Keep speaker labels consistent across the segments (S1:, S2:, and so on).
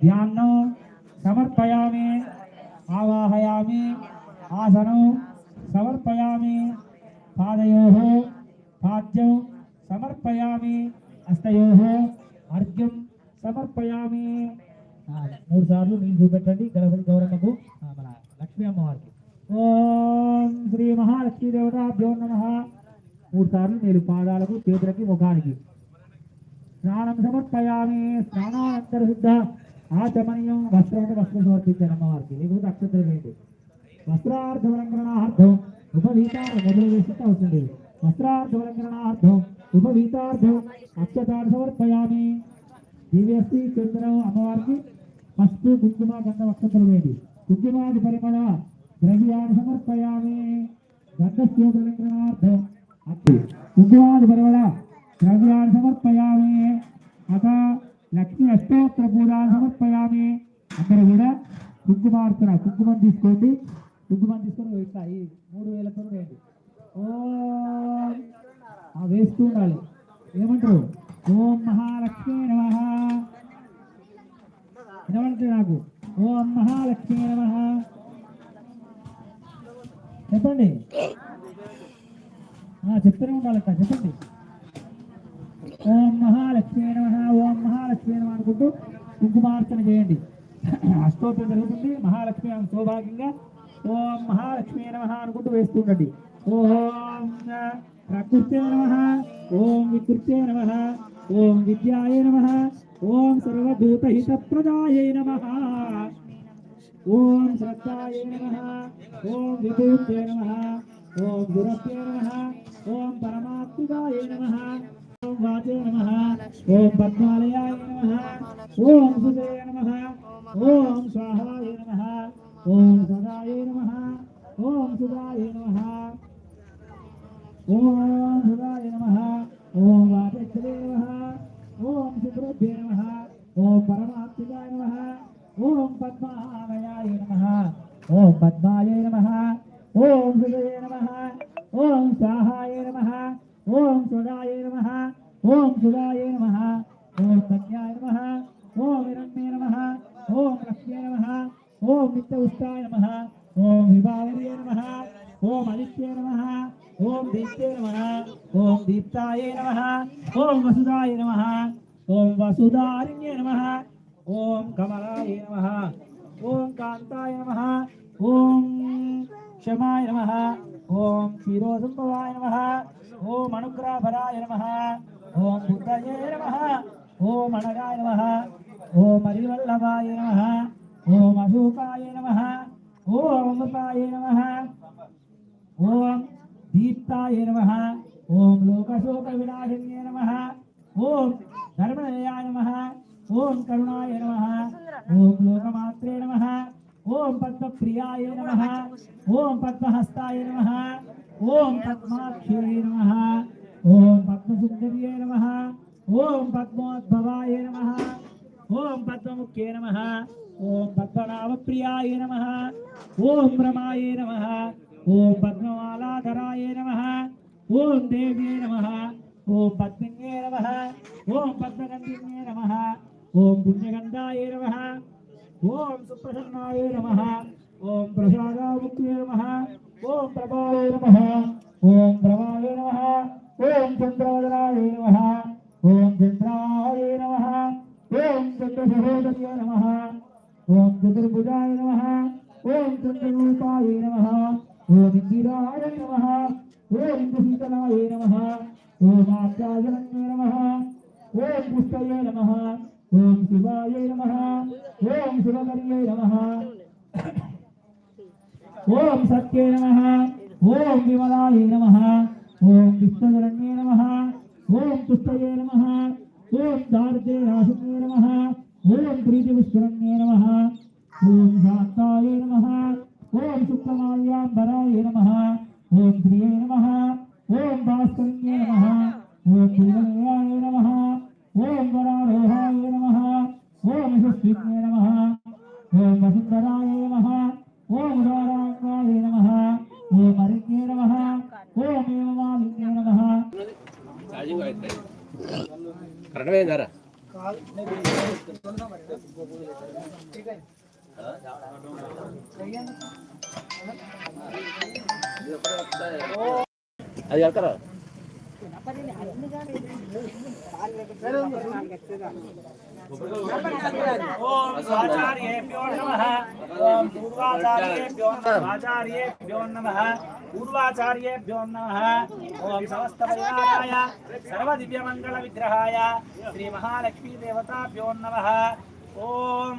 S1: ధ్యానం సమర్పయామి ఆవాహయామి ఆసనం సమర్పయామి పాదయో పాద్యం సమర్పయామి హస్తయోః అర్ఘ్యం సమర్పయామి మూడు సార్లు నీళ్ళు చూపెట్టండి గణపతి గౌరమ్మకు మన లక్ష్మీ అమ్మవారికి. ఓం శ్రీ మహాలక్ష్మీ దేవతాభ్యో నమ. మూడు సార్లు నేను పాదాలకు చేతులకి ముఖానికి. స్నానం సమర్పయామి స్నానానంతర సిద్ధ ఆచమనీయం వస్త్రం వస్త్రం సమర్పించారు అమ్మవారికి. లేకపోతే అక్షతలు వేయండి వస్త్రార్థవలంకరణార్థం ఉపవీతార్థం మొదలు వేసి అవుతుంది. వస్త్రార్థవలంకరణార్థం ఉపవీతార్థం అక్షతాన్ని సమర్పయామి. దివ్యశ్రీ చంద్రం అమ్మవారికి పసుపు కుంకుమ గంధ అక్షతలు వేయండి. కుంకుమాది పరిమళ ద్రవ్యాన్ని సమర్పయామి. గంధస్యోదలంకరణార్థం కుంకుమాది పరిమళ ద్రవ్యాన్ని సమర్పయామి. అత లక్ష్మి అష్టోత్తర కూడా సమర్పయామి అందరూ కూడా కుంకుమార్చన కుంకుమం తీసుకోండి. కుంకుమం తీసుకొని ఇట్లా ఈ మూడు వేలతో వేయండి. ఓ. వేస్తూ ఉండాలి. ఏమంటారు? ఓం మహాలక్ష్మీ నమ. వినబడుతుంది నాకు? ఓం మహాలక్ష్మీ నమ. చెప్పండి. చెప్తూనే ఉండాలి అక్క చెప్పండి. ఓం మహాలక్ష్మీ నమ ఓం మహాలక్ష్మీ నమ అనుకుంటూ కుంకుమార్చన చేయండి. అష్టోత్తరం జరుగుతుంది. మహాలక్ష్మి ఆమె సౌభాగ్యంగా ఓం మహాలక్ష్మీ నమ అనుకుంటూ వేస్తుండండి. ఓం ప్రకృత్యే నమ ఓం వికృత్యే నమ ఓం విద్యాయ నమ ఓం సర్వభూతహిత ప్రదాయ నమ. ఓం శ్రద్ధాయ నమ ఓం విభూత్యే నమ ఓం గురత్యే నమ ఓం పరమాత్మికాయ నమ. వాచే నమ ఓం పద్మాలయాయ నమ ఓం సుజయ నమ ఓం స్వాహాయ నమ ఓం సదాయ నమ ఓం సుధాయ నమ ఓం సుధాయ నమ ఓం వాచక్షరే నమ ఓం సుబ్రభ్యే నమ ఓం పరమాత్మికాయ నమ ఓం పద్మాలయాయ నమ ఓం పద్మాయ నమ ఓం సుజయ నమ ఓం స్వాహాయ నమ ఓం సుధాయ నమ ఓం సుధాయ నమ ఓం సంధ్యాయ నమ ఓం విరమ్య నమ ఓం లక్ష్మీ నమ ఓం నిత్య ఉష్టాయ నమ ఓం విభావర్య నమ ఓం ఆదిత్య నమ ఓం దీప్తే నమ ఓం దీప్తాయ నమ ఓం వసుధాయ నమ ఓం వసుదారిణ్య నమ ఓం కమలాయ నమ ఓం కాంతాయ నమ ఓం క్షమాయ నమ ఓం క్షీరోసంభవాయ నమ ఓం అనుగ్రహభరాయ నమ ఓం బుద్ధయే నమ ఓం అణగాయ నమ ఓం హరివల్లభాయ నమ ఓం అశోకాయ నమ ఓం అమృతాయ నమ ఓం దీప్తాయ నమ ఓం లోకశోక వినాశన్యే నమ ఓం ధర్మజయాయ నమ ఓం కరుణాయ నమ ఓం లోకమాత్రే నమ ఓం పద్మప్రియాయ నమ ఓం పద్మహస్తాయ నమ ఓం పద్మాక్షే నమ ఓం పద్మసుందర్యే నమ ఓం పద్మోద్భవాయ నమ ఓం పద్మముఖ్యే నమ ఓం పద్మనాభప్రియాయ నమ ఓం రమాయ నమ ఓం పద్మమాలాధరాయ నమ ఓం దేవ్యే నమ ఓం పద్మిన్యే నమ ఓం పద్మగంధిన్యే నమ ఓం పుణ్యగంధాయ నమ ఓం సుప్రసన్నాయ నమ ఓం ప్రసాదాముఖ్యే నమ ఓం ప్రభాయ నమ ఓం ప్రభాయ నమ ఓం చంద్రవదనాయ నమ ఓం చంద్రాయ నమ ఓం చంద్రసహోదర్య నమ ఓం చతుర్భుజాయ నమ ఓం చంద్రరూపాయ నమ ఓం ఇందిరాయ నమ ఓం ఇంద్రశీతలాయ నమ ఓం ఆచార్యన్య నమ ఓం పుష్టయే నమ ఓం శివాయ నమ ఓం శివకర్యే నమ ఓం సత్యే నమ ఓం విమలాయ నమ ఓం విష్ణుధరణ్యే నమ ఓం తుష్టయే నమ ఓం దారిద్ర్య రాశిన్యే నమ ఓం ప్రీతి విశ్వరణ్యే నమ ఓం శాంతాయ నమ ఓం శుక్లమాల్యాంబరాయ నమ ఓం ప్రియే నమ ఓం భాస్కర్యే నమ ఓం పూర్ణయాయ నమ ఓం వరారోహాయ నమ ఓం యశస్విన్యే నమ ఓం వసుంధరాయ నమ ఓం ఉదారాంగాయ నమ ఓం అరిణ్యే నమ ఓం ఏమమాలిన్యే నమ
S2: కరెక్ట్ పోయిందారా అది కలకరా
S1: ఓం ఆచార్యేభ్యో నమః. ఓం పూర్వాచార్యేభ్యో నమః ఆచార్యేభ్యో నమః పూర్వాచార్యేభ్యో నమః ఓం సమస్త పరివారాయ సర్వ దివ్య మంగళ విగ్రహాయ శ్రీ మహాలక్ష్మీ దేవతాభ్యో నమః ఓం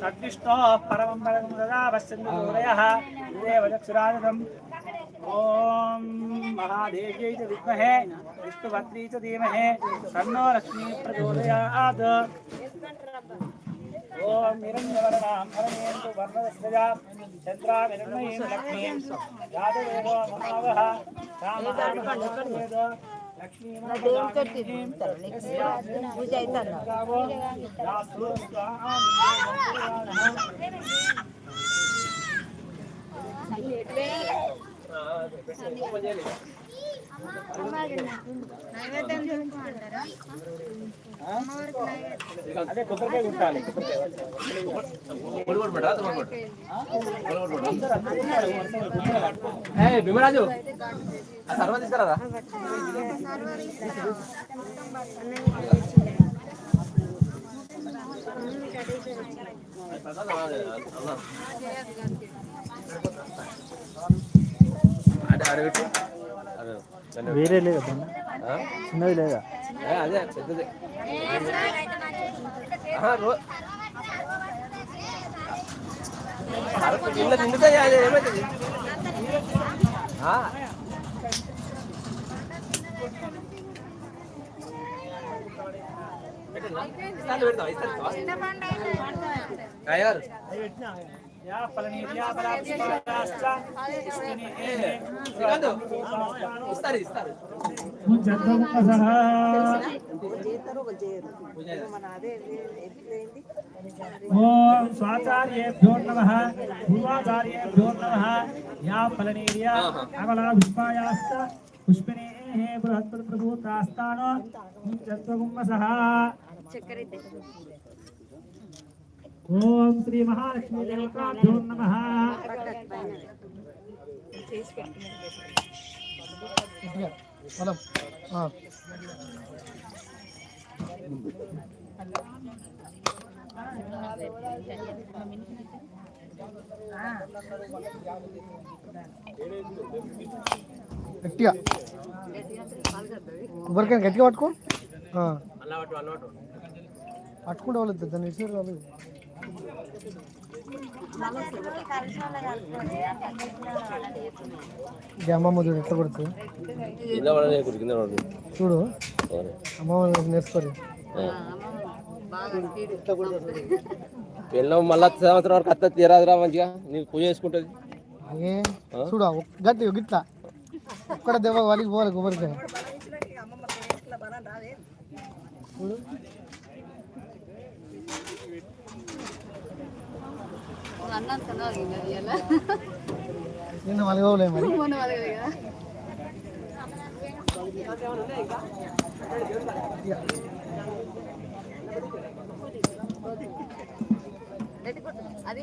S1: తద్విష్ణో పరమం పరమం దదా పశ్యందు ఓం నిరంజనవరణాం హరణేందు వర్ణదస్యజా చంద్రామిరణమయీం లక్ష్మీం. యాదవేదో మమావహ రామహామహవేద
S3: పూజ అవుతాను నైవేద్యం చేసుకుంటారా
S1: అదే కొబ్బరికాయ కుట్టాలి
S2: భీమరాజు సర్వ తీసుకురా అంటే అడగట్టు
S1: వేరే లేదా చిన్నది లేదా?
S2: అదే పెద్దది. ఇళ్ళ నిండుతాయి అది ఏమవుతుంది या ओम तो स्वाचार्येभ्यो नमः
S1: भूवाचार्येभ्यो नमः। या पलनीरिया
S2: अमला पुष्पायाश्च पुष्पिने
S1: चक्रिते ఓం శ్రీ మహాలక్ష్మీ దేవతాభ్యో నమః
S4: గట్టిగా. కొబ్బరికాయ గట్టిగా పట్టుకో. ఆ,
S2: అలవాటు అలవాటు.
S4: పట్టుకుంటే వాళ్ళు దాన్ని ఇచ్చారు వాళ్ళు. ఇది అమ్మమ్మ చూడు ఎట్లా చూడు అమ్మమ్మ నేర్చుకోరు
S2: మళ్ళా సంవత్సరం వరకు అత్త తీరాదురా మంచిగా నీకు పూజ చేసుకుంటుంది
S4: చూడు గట్టిగా గిట్లా ఒక్కడ దెబ్బ వాళ్ళకి పోవాలి కొబ్బరికాయ చూడు నిన్న మరి.
S3: మొన్న వాళ్ళ కదా. అది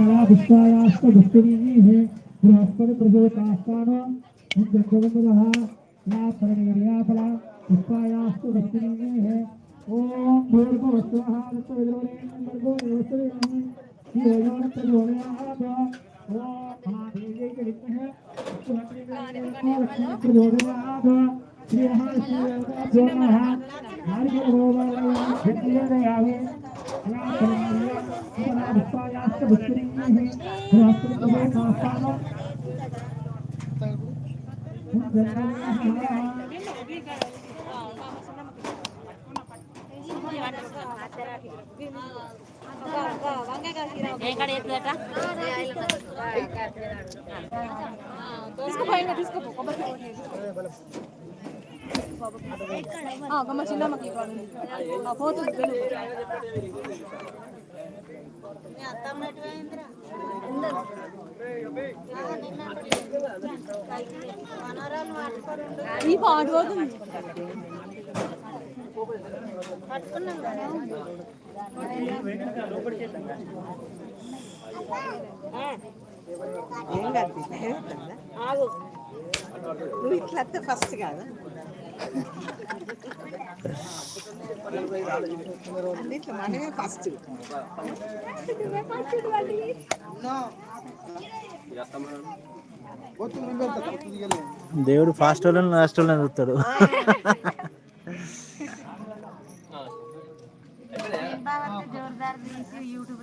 S1: तला पुष्पायाश्च भक्तिरीः बृहस्पतिप्रचोतास्तानो जगवन्दः या परनिर्यापला पुष्पायाश्च भक्तिरीः ॐ भूर्भवस्वः विद्रोणेन्द्रो व्यवस्थेन श्रीयोगप्रचोदयाः श्रियः श्रियोगः हरिः ఓం మహాదేవ్యై చ విద్మహే విష్ణుభద్రై చ ధీమహి ప్రచోదయాత్ శ్రీ మహావిష్ణుదేవతాభ్యో నమః నారికేల గోపాలయం యజ్ఞయామి పుష్పాయాస్త పుష్కరిణీః బృహస్పతిపదే నమస్కారం
S3: ఎక్కడ ఎత్తుదట
S5: గమ్మ చిన్నమ్మకి పోతుంది
S3: మనోరాలు పట్టుకొని
S5: ఈ పాట పోతుంది.
S3: పట్టుకున్నాం కదా.
S6: నువ్వు ఇట్లా ఫస్ట్ కాదా?
S7: దేవుడు ఫాస్ట్ వాళ్ళని లాస్ట్ వాళ్ళని చూస్తాడు.
S3: జోర్దార్ తీసి యూట్యూబ్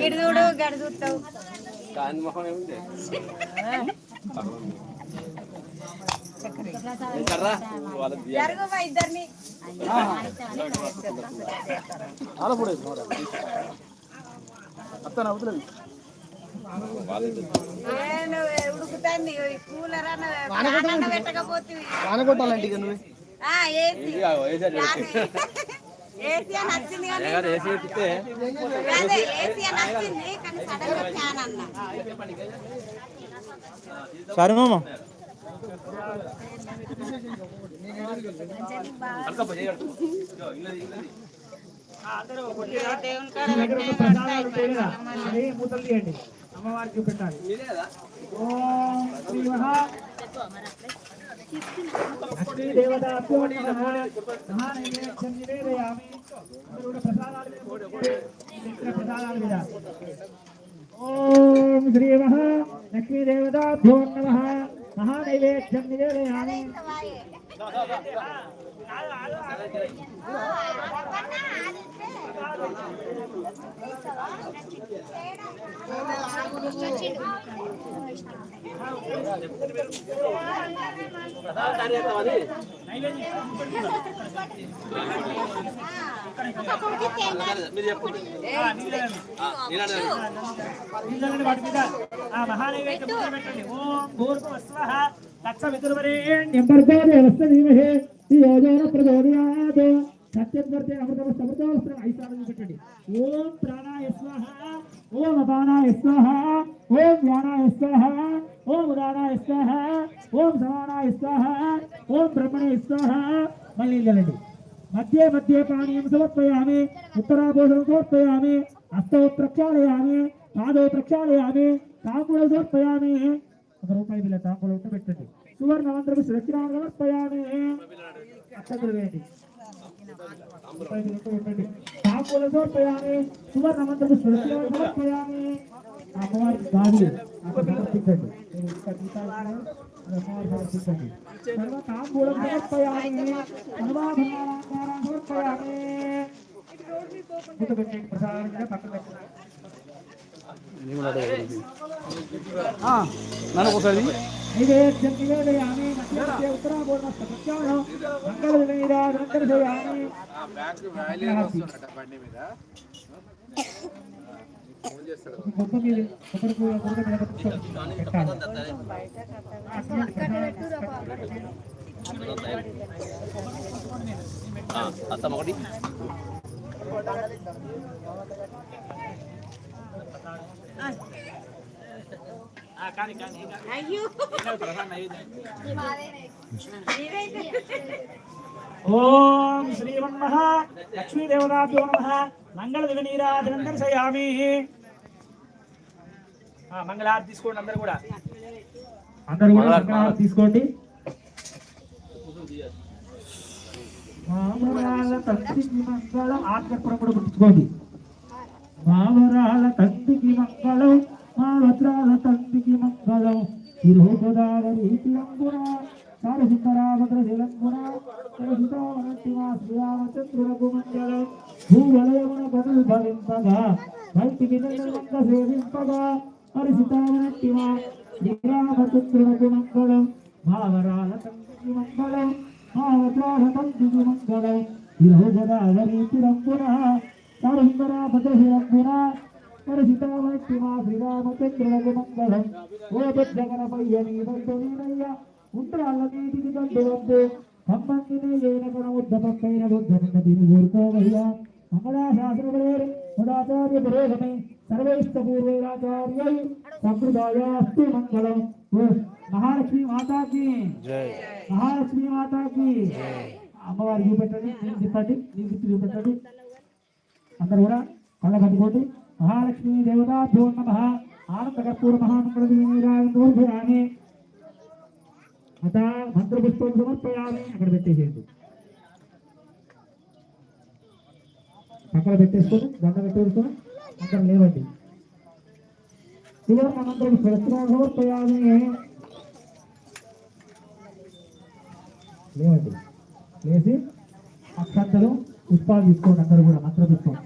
S6: ఇటు చూడు గడి చూస్తావు
S2: కాని మొహం ఏముంది కర్రా వాళ్ళకి తీయాలి.
S6: జరుగు మా ఇద్దరిని
S2: వాళ్ళకి
S6: నేను ఉడుకుతాంది కూలర్ అన్న పెట్టకపోతే
S4: వానకొట్టాలంటే ఇక నువ్వు
S7: సరే మామ.
S1: అమ్మవారికి చూపెట్టాలి.
S2: మీరేదా
S1: ఓం శ్రీ మహా లక్ష్మీ దేవత మహానైవేద్యం నివేదయామి అందరూ కూడా ప్రసాదాలు వేసుకోండి. ఇక్కడ ప్రసాదాలు మహానైవేద్యం పెట్టండి ఓం భూర్భువస్వః దక్ష విదుర్వరేణ్యం భర్గో అమృతమస్తమృతోస్త్రం పెట్టండి ఓం ప్రాణాయ స్వాహ. ఓం అపానాయ స్వాహ ఓం వ్యానాయ స్వాహ ఓం ఉదానాయ స్వాహ ఓం సమానాయ స్వాహ ఓం బ్రహ్మణే స్వాహ. మళ్ళీ వెళ్ళండి. మధ్య మధ్య పానీయం సమర్పయామి ఉత్తరాభోషణం సమర్పయామి హస్తౌ ప్రక్షాళయామి పాదౌ ప్రక్షాళయామి తాంబూలం సమర్పయామి. ఒక రూపాయి బిల్ల తాంబూలం ఉంటే పెట్టండి. సువర్ణ మంత్రం సురక్షిరాన్ని సమర్పయామి. అక్షతలు వేయండి. రూపాయి బిల్ల ఉంటే పెట్టండి తాంబూలం సమర్పయామి సువర్ణ మంత్రం సురక్షిరాన్ని సమర్పయామి అమ్మవారికి గాలి అక్కడ సమర్పించండి నేను ఇంకా తీసాను అది అమ్మవారికి సమర్పించండి తర్వాత తాంబూలం సమర్పయామి అనువాభరణాలంకారం సమర్పయామి కూర్చోబెట్టండి ప్రసాదం మీద పక్కన పెట్టండి
S4: నన్ను ఒకసారి
S1: నైవేద్యం నివేదయామి మధ్య ఉత్తరాభూర్ణ సత్యాను మంగళ నివేదానంతర చేయామి గొప్ప మీద కొబ్బరి పూల కొబ్బరి మీద పెట్టాలి.
S2: అత్తమ్మ ఒకటి
S6: అయ్యో
S1: ఓం శ్రీమన్మః లక్ష్మీదేవతాభ్యో నమః. మంగళ దివనీరాజనం దర్శయామి ఆ, మంగళహారతి తీసుకోండి అందరు కూడా. అందరు కూడా మంగళహారతి తీసుకోండి. మామరాల తండ్రికి మంగళం. ఆత్మపురం కూడా గుర్తుకోండి మామరాల తండ్రికి మంగళం. మా వజ్రాల తండ్రికి మంగళం. తిరుగోదావరి తిలంబున సారసుందరాభద్ర తిలంబున సీతావనంటి శ్రీరామచంద్రులకు మంగళం. భూవలయమున పనులు భవింపగా భక్తి వినంక సేవింపగా మరి సీతావనంటి శ్రీరామచంద్రులకు మంగళం. భావరాల తండ్రికి మంగళం మా వజ్రాల తండ్రికి మంగళం. తిరుగోదావరి తిలంబున సారసుందరాభద్ర తిలంబున మరి సీతావనంటి మా శ్రీరామచంద్రులకు మంగళం ఓ పెద్ద గణపయ్యని బంధునయ్య ఉండ్రాళ్ళ నీటికి దండువంతు కమ్మంగినే ఏనకణ ఉద్దపక్కైన బుద్ధనున్న దీని ఊరుకోవయ్యా మంగళాశాసనములేరు సదాచార్య పురోగమే సర్వైష్ట పూర్వైరాచార్యై సంప్రదాయాస్తు మంగళం ఓ మహాలక్ష్మి మాతాకి
S7: జై
S1: మహాలక్ష్మి మాతాకి అమ్మవారికి చూపెట్టండి నేను చెప్పండి నేను గుర్తు చూపెట్టండి అందరు కూడా కళ్ళ కట్టుకోండి మహాలక్ష్మీ దేవతాభ్యో నమ. ఆనందకర్పూర కర్పూర అత మంత్రపుష్పం సమర్పయామి. అక్కడ పెట్టేసేయండి. అక్కడ పెట్టేసుకొని దండ పెట్టేసుకొని అక్కడ లేవండి. సువర్ణ మనందరం ప్రశ్న సమర్పయామి లేవండి. లేచి అక్షంతలు పుష్పాలు తీసుకోండి అందరూ కూడా మంత్రపుష్పం.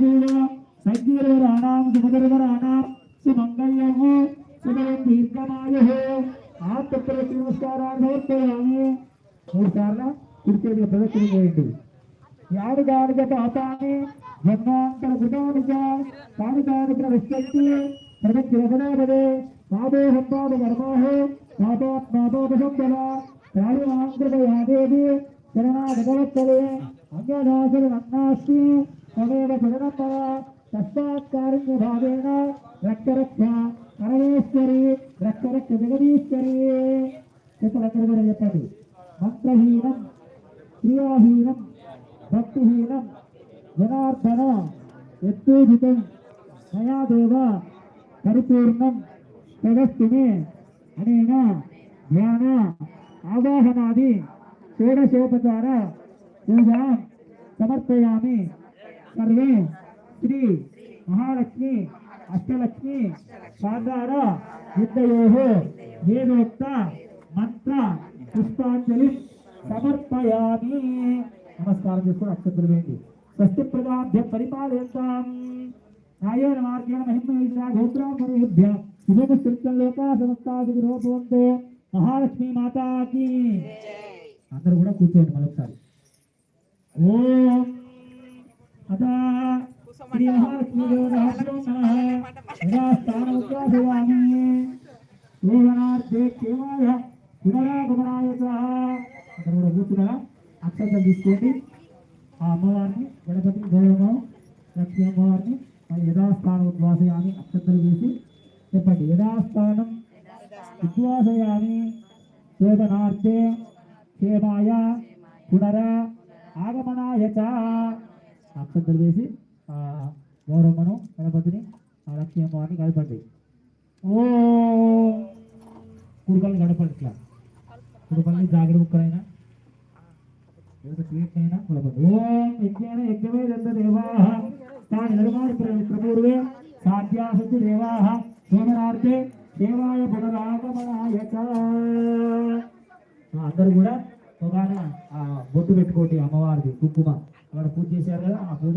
S1: देव सज्जीरवराणां सुमधुरवराणां सुमङ्गल्यः सुमदीर्घमायुः आत्मत्र श्रीनमस्कारार्थवर्तयामि ಮೂರು ಸಾವಿರ ಕುರ್ತಿಯಲ್ಲಿ ಪ್ರದಕ್ಷಿಣೆಗೆ ಇಟ್ಟು ಯಾರಿಗಾರಿಗೆ ಪಾತಾನೆ ಜನ್ಮಾಂತರ ಕೃತಾನಿಕ ಪಾಣಿಕಾರಿಕರ ವಿಶ್ವಕ್ಕೆ ಪ್ರದಕ್ಷಿಣೆ ಬದಾದರೆ ಪಾದೋ ಹಂಪಾದ ವರ್ಮಾಹೋ ಪಾದೋತ್ಮಾದೋಪಶಂಬಲ ಪ್ರಾಣಿಮಾಂತೃಕ ಯಾದೇವಿ ಶರಣಾಗತವತ್ತಲೆ ಅಂಗದಾಸರ ನನ್ನಾಸ್ತಿ అన్యదాసరన్నాస్తి తమేవ శరణం మమ తస్మాత్కారుణ్య భావేన రక్ష రక్ష పరమేశ్వరి రక్ష రక్ష జగదీశ్వరి చెప్పండి కూడా చెప్పండి మంత్రహీనం క్రియాహీనం భక్తిహీనం జనార్దన యత్తూజితం మయా దేవ పరిపూర్ణం జగత్తుమే అనేన ధ్యాన ఆవాహనాది షోడశోపచార పూజా సమర్పయామి సర్వే శ్రీ మహాలక్ష్మి అష్టలక్ష్మి సాగార యుద్ధయో వేదోక్త మంత్ర పుష్పాంజలి సమర్పయామి. నమస్కారం చేసుకుని అక్షతులు వేయండి. స్వస్తి ప్రజాభ్య పరిపాలయంతాం. న్యాయేన మార్గేణ మహిమేషా గోత్రామరుభ్య శుభమ స్థిత్యం సమస్తాది రూపంతో మహాలక్ష్మి మాతాకి. అందరూ కూడా కూర్చోండి మరొకసారి. ఓం అదా శ్రీ మహాలక్ష్మి దేవతాభ్యో నమః యదా స్థానముద్రాసయామి శోభనార్థే కేవాయ పునరాగమనాయ అందరూ కూడా కూర్చున్నారా అక్షంతలు తీసుకోండి ఆ అమ్మవారిని గణపతి గౌరవం లక్ష్మీ అమ్మవారిని మరి యథాస్థానం ఉద్వాసయామి అక్షంతలు వేసి చెప్పండి యథాస్థానం ఉద్వాసయామి శోభనార్థే క్షేమాయ పునర ఆగమనాయ చ అక్షంతలు వేసి ఆ గౌరమ్మను గణపతిని ఆ లక్ష్మీ అమ్మవారిని గడపండి ఓ కుడుకల్ని గడపండి ఇట్లా. కుడుకల్ని జాగ్రత్త ముక్కలైనా ఏదో కులపండి. ఓం యజ్ఞేన యజ్ఞమే దంత దేవాః నిర్మాణ ప్రపూర్వే సాధ్యాసతి సోమనార్థే దేవాయ పునరాగమనాయ అందరూ కూడా ఒక బొట్టు పెట్టుకోండి అమ్మవారిది కుంకుమ. వాడు పూజ చేశారు కదా ఆ పూజ